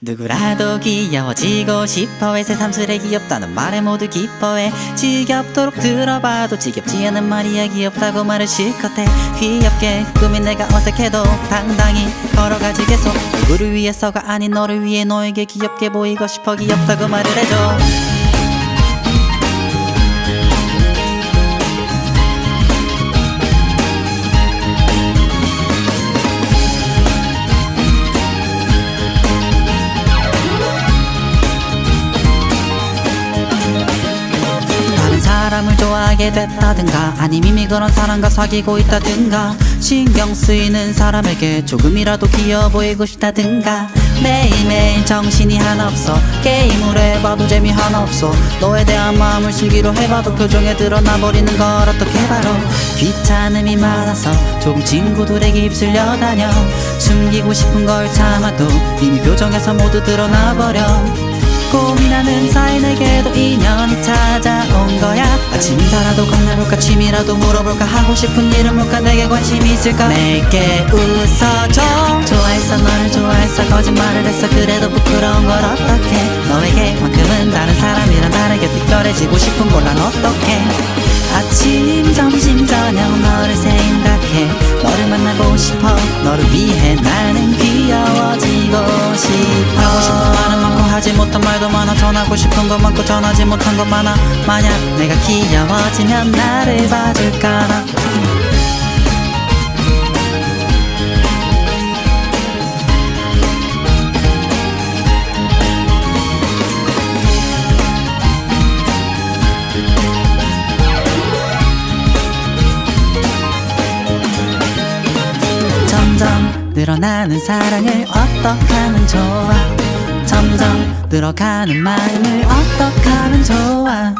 누구라도 귀여워지고 싶어해. 새삼스레 귀엽다는 말에 모두 기뻐해. 지겹도록 들어봐도 지겹지 않은 말이야 귀엽다고 말을 실컷해. 귀엽게 꾸민 내가 어색해도 당당히 걸어가지 계속. 누구를 위해서가 아닌 너를 위해 너에게 귀엽게 보이고 싶어. 귀엽다고 말을 해줘 사람을 좋아하게 됐다든가 이미 그런 사람과 사귀고 있다든가 신경 쓰이는 사람에게 조금이라도 귀여워 보이고 싶다든가. 매일매일 정신이 하나 없어 게임을 해봐도 재미 하나 없어. 너에 대한 마음을 숨기로 해봐도 표정에 드러나 버리는 걸 어떻게 바로. 귀찮음이 많아서 조금 친구들에게 입술려 다녀. 숨기고 싶은 걸 참아도 이미 표정에서 모두 드러나 버려 고민하는 사이에게도 인연이 찾아온 거야. 아침 인사라도 건네볼까 취미라도 물어볼까 하고 싶은 일은 뭘까 내게 관심이 있을까? 내게 웃어줘. 좋아했어 너를 좋아했어 거짓말을 했어 그래도 부끄러운 걸 어떡해? 너에게만큼은 다른 사람이랑 다르게 특별해지고 싶은 걸난 어떡해? 아침 점심 저녁 너를 생각해. 너를 만나고 싶어. 너를 위해 나는 귀여워지고 싶어 하지 못한 말도 많아. 전하고 싶은 것 많고 전하지 못한 것 많아. 만약 내가 귀여워지면 나를 봐줄까나. 점점 늘어나는 사랑을 어떻게 하면 좋아 점점 늘어가는 마음을 어떻게 하면 좋아?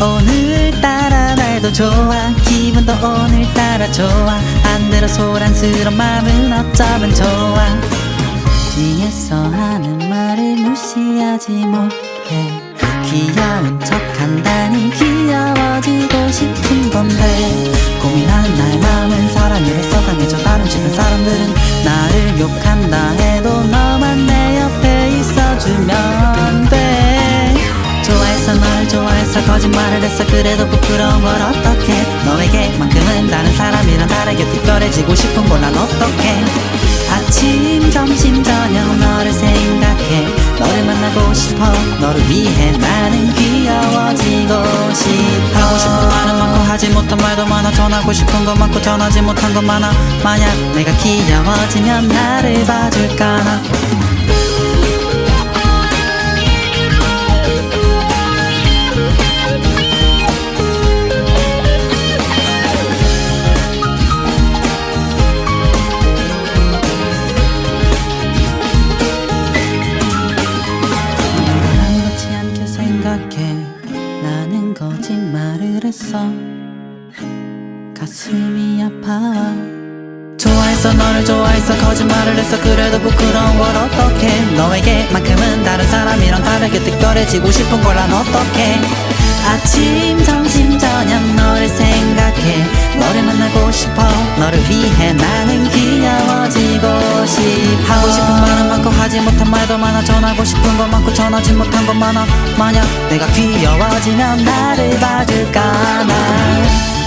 오늘따라 날도 좋아. 기분도 오늘따라 좋아. 안 들어 소란스러운 마음은 어쩌면 좋아? 뒤에서 하는 말을 무시하지 못해. 귀여운 척 한다니 귀여워지고 싶은 건데 거짓말을 했어. 그래도 부끄러운 걸 어떡해 너에게만큼은 다른 사람이랑 다르게 특별해지고 싶은 걸 난 어떡해 아침 점심 저녁 너를 생각해. 너를 만나고 싶어. 너를 위해 나는 귀여워지고 싶어. 하고 싶은 말은 많고 하지 못한 말도 많아. 전하고 싶은 것 많고 전하지 못한 것 많아. 만약 내가 귀여워지면 나를 봐줄까 했어 가슴이 아파와 좋아했어 너를 좋아했어 거짓말을 했어 그래도 부끄러운 걸 어떡해? 너에게만큼은 다른 사람이랑 다르게 특별해지고 싶은 걸 난 어떡해? 아침 점심 저녁 너를 생각해. 너를 만나고 싶어. 너를 위해 나는 귀여워지고 싶어. 하고 싶은 말은 많고 하지 못한 말 도 많아 전하고 싶은 것 많고 전하지 못한 것 많아. 만약 내가 귀여워지면 나를 봐줄까 나